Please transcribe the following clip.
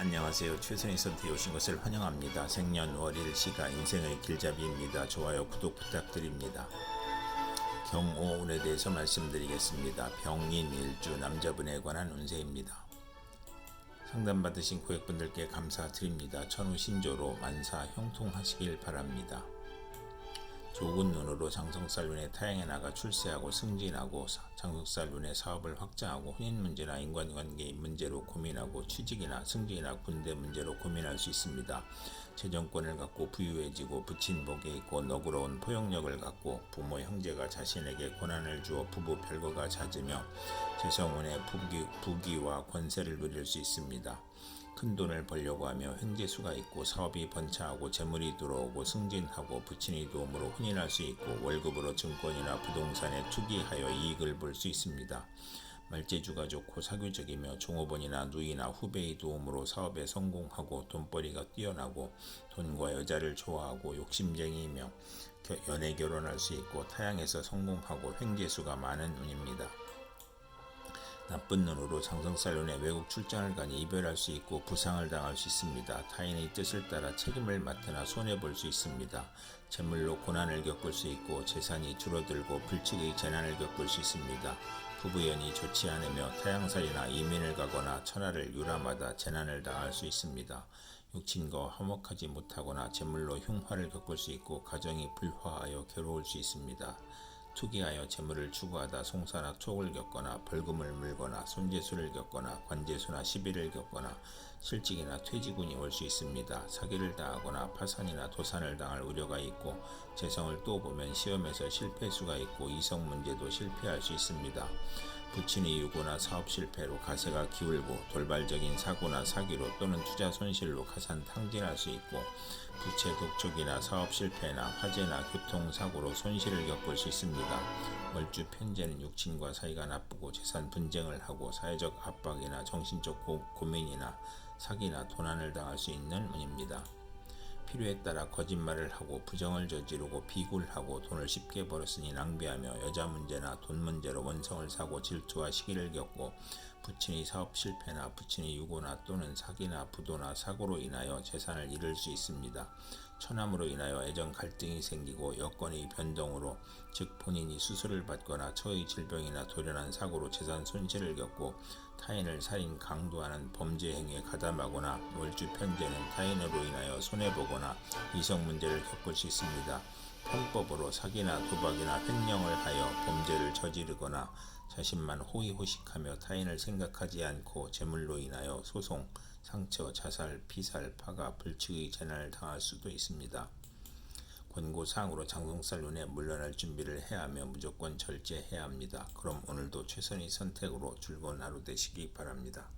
안녕하세요. 최선의 선택에 오신 것을 환영합니다. 생년월일 시가 인생의 길잡이입니다. 좋아요, 구독 부탁드립니다. 경오 운에 대해서 말씀드리겠습니다. 병인 일주 남자분에 관한 운세입니다. 상담받으신 고객분들께 감사드립니다. 천우 신조로 만사 형통하시길 바랍니다. 좋은 눈으로 장성살룬의 타양에 나가 출세하고 승진하고 장성살룬의 사업을 확장하고 혼인 문제나 인간관계 문제로 고민하고 취직이나 승진이나 군대 문제로 고민할 수 있습니다. 재정권을 갖고 부유해지고 부친 복에 있고 너그러운 포용력을 갖고 부모 형제가 자신에게 고난을 주어 부부 별거가 잦으며 재성운의 부귀, 부귀와 권세를 누릴 수 있습니다. 큰 돈을 벌려고 하며 횡재수가 있고 사업이 번창하고 재물이 들어오고 승진하고 부친의 도움으로 혼인할 수 있고 월급으로 증권이나 부동산에 투기하여 이익을 볼 수 있습니다. 말재주가 좋고 사교적이며 종업원이나 누이나 후배의 도움으로 사업에 성공하고 돈벌이가 뛰어나고 돈과 여자를 좋아하고 욕심쟁이이며 연애 결혼할 수 있고 타양에서 성공하고 횡재수가 많은 운입니다. 나쁜 눈으로 장성살론에 외국 출장을 가니 이별할 수 있고 부상을 당할 수 있습니다. 타인의 뜻을 따라 책임을 맡으나 손해볼 수 있습니다. 재물로 고난을 겪을 수 있고 재산이 줄어들고 불측의 재난을 겪을 수 있습니다. 부부연이 좋지 않으며 타양살이나 이민을 가거나 천하를 유람하다 재난을 당할 수 있습니다. 육친과 화목하지 못하거나 재물로 흉화를 겪을 수 있고 가정이 불화하여 괴로울 수 있습니다. 투기하여 재물을 추구하다 송사나 촉을 겪거나 벌금을 물거나 손재수를 겪거나 관재수나 시비를 겪거나 실직이나 퇴직운이 올 수 있습니다. 사기를 당하거나 파산이나 도산을 당할 우려가 있고 재성을 또 보면 시험에서 실패수가 있고 이성 문제도 실패할 수 있습니다. 부친의 유고나 사업 실패로 가세가 기울고 돌발적인 사고나 사기로 또는 투자 손실로 가산 탕진할 수 있고 부채 독촉이나 사업 실패나 화재나 교통사고로 손실을 겪을 수 있습니다. 월주 편제는 육친과 사이가 나쁘고 재산 분쟁을 하고 사회적 압박이나 정신적 고, 고민이나 사기나 도난을 당할 수 있는 운입니다. 필요에 따라 거짓말을 하고 부정을 저지르고 비굴하고 돈을 쉽게 벌었으니 낭비하며 여자 문제나 돈 문제로 원성을 사고 질투와 시기를 겪고 부친의 사업 실패나 부친의 유고나 또는 사기나 부도나 사고로 인하여 재산을 잃을 수 있습니다. 처남으로 인하여 애정 갈등이 생기고 여건의 변동으로 즉 본인이 수술을 받거나 처의 질병이나 돌연한 사고로 재산 손실을 겪고 타인을 살인 강도하는 범죄 행위에 가담하거나 월주 편제는 타인으로 인하여 손해보거나 이성 문제를 겪을 수 있습니다. 편법으로 사기나 도박이나 횡령을 하여 범죄를 저지르거나 자신만 호의호식하며 타인을 생각하지 않고 재물로 인하여 소송, 상처, 자살, 피살, 파가, 불측의 재난을 당할 수도 있습니다. 권고사항으로 장성살론에 물러날 준비를 해야 하며 무조건 절제해야 합니다. 그럼 오늘도 최선의 선택으로 즐거운 하루 되시기 바랍니다.